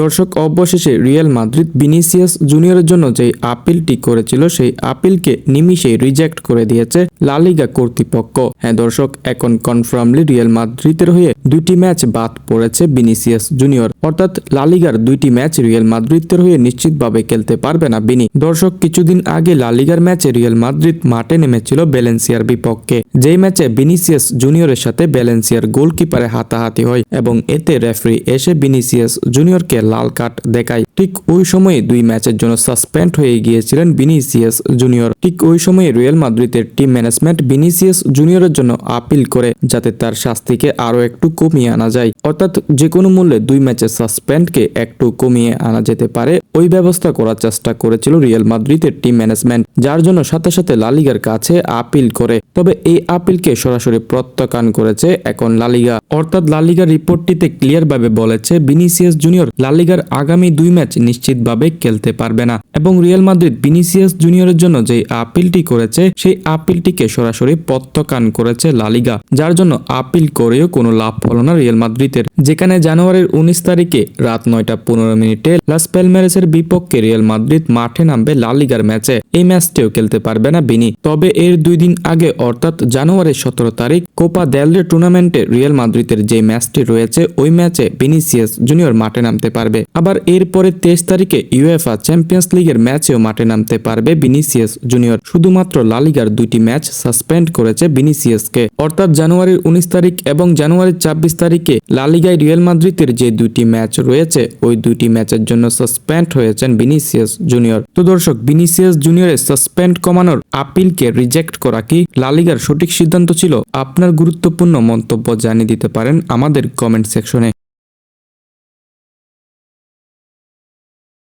দর্শক, অবশেষে Real Madrid Vinicius জুনিয়রের জন্য যে আপিলটি করেছিল, সেই আপিলকে নিমিষেই রিজেক্ট করে দিয়েছে লালিগা কর্তৃপক্ষ। হ্যাঁ দর্শক, এখন কনফার্মলি রিয়াল মাদ্রিদের হয়ে দুইটি ম্যাচ বাদ পড়েছে ভিনিসিয়াস জুনিয়র। অর্থাৎ লালিগার দুইটি ম্যাচ রিয়াল মাদ্রিদের হয়ে নিশ্চিতভাবে খেলতে পারবে না বিনি দর্শক, কিছুদিন আগে লালিগার ম্যাচে রিয়াল মাদ্রিদ মাঠে নেমেছিল ব্যালেন্সিয়ার বিপক্ষে। যেই ম্যাচে ভিনিসিয়াস জুনিয়রের সাথে ব্যালেন্সিয়ার গোলকিপারে হাতাহাতি হয় এবং এতে রেফারি এসে ভিনিসিয়াস জুনিয়রকে লাল কার্ড দেখায়। ঠিক ওই সময়ে দুই ম্যাচের জন্য সাসপেন্ড হয়ে গিয়েছিলেন বিনিসিয়াস জুনিয়র। ঠিক ওই সময়ে রিয়াল মাদ্রিদের টিম ম্যানেজমেন্ট বিনিসিয়াস জুনিয়রের জন্য আপিল করে, যাতে তার শাস্তিকে আরও একটু কমিয়ে আনা যায়। অর্থাৎ যে কোনো মূল্যে দুই ম্যাচের সাসপেন্ডকে একটু কমিয়ে আনা যেতে পারে ওই ব্যবস্থা করার চেষ্টা করেছিল রিয়াল মাদ্রিদের টিম ম্যানেজমেন্ট যার জন্য সাথে সাথে লালিগার কাছে আপিল করে। তবে এই আপিলকে সরাসরি প্রত্যাখ্যান করেছে এখন লালিগা অর্থাৎ লালিগার রিপোর্টটিতে ক্লিয়ার ভাবে বলেছে বিনিসিয়াস জুনিয়র লালিগার আগামী দুই ম্যাচ নিশ্চিতভাবে খেলতে পারবে না। এবং রিয়াল মাদ্রিদ বিনিসিয়াস জুনিয়রের জন্য যে আপিলটি করেছে, সেই আপিলটিকে সরাসরি প্রত্যাখ্যান করেছে লালিগা যার জন্য আপিল করেও কোনো লাভ হলো না রিয়াল মাদ্রিদের। যেখানে জানুয়ারির উনিশ তারিখে রাত নয়টা পনেরো মিনিটে লাস প্যালমেরেসের বিপক্ষে রিয়াল মাদ্রিদ মাঠে নামবে লালিগার ম্যাচে। এই ম্যাচটিও খেলতে পারবে না বিনি। তবে এর দুই দিন আগে, অর্থাৎ জানুয়ারির সতেরো তারিখ, কোপা দেলরে টুর্নামেন্টে রিয়াল মাদ্রিদের যে ম্যাচটি রয়েছে, ওই ম্যাচে ভিনিসিয়াস জুনিয়র মাঠে নামতে পারবে। আবার এরপরে তেইশ তারিখে ইউএফআ চ্যাম্পিয়ন্স লিগের ম্যাচেও মাঠে নামতে পারবে ভিনিসিয়াস জুনিয়র। শুধুমাত্র লালিগার দুইটি ম্যাচ সাসপেন্ড করেছে ভিনিসিয়াসকে। অর্থাৎ জানুয়ারির উনিশ তারিখ এবং জানুয়ারির ছাব্বিশ তারিখে লালিগায় রিয়াল মাদ্রিদের যে দুটি ম্যাচ রয়েছে, ওই দুইটি ম্যাচের জন্য সাসপেন্ড হয়েছেন বিনিসিয়াস জুনিয়র। তো দর্শক বিনিসিয়াস জুনিয়রের সাসপেন্ড কমানোর আপিলকে রিজেক্ট করা কি লালিগার সঠিক সিদ্ধান্ত ছিল? আপনার গুরুত্বপূর্ণ মন্তব্য জানিয়ে দিতে পারেন আমাদের কমেন্ট সেকশনে।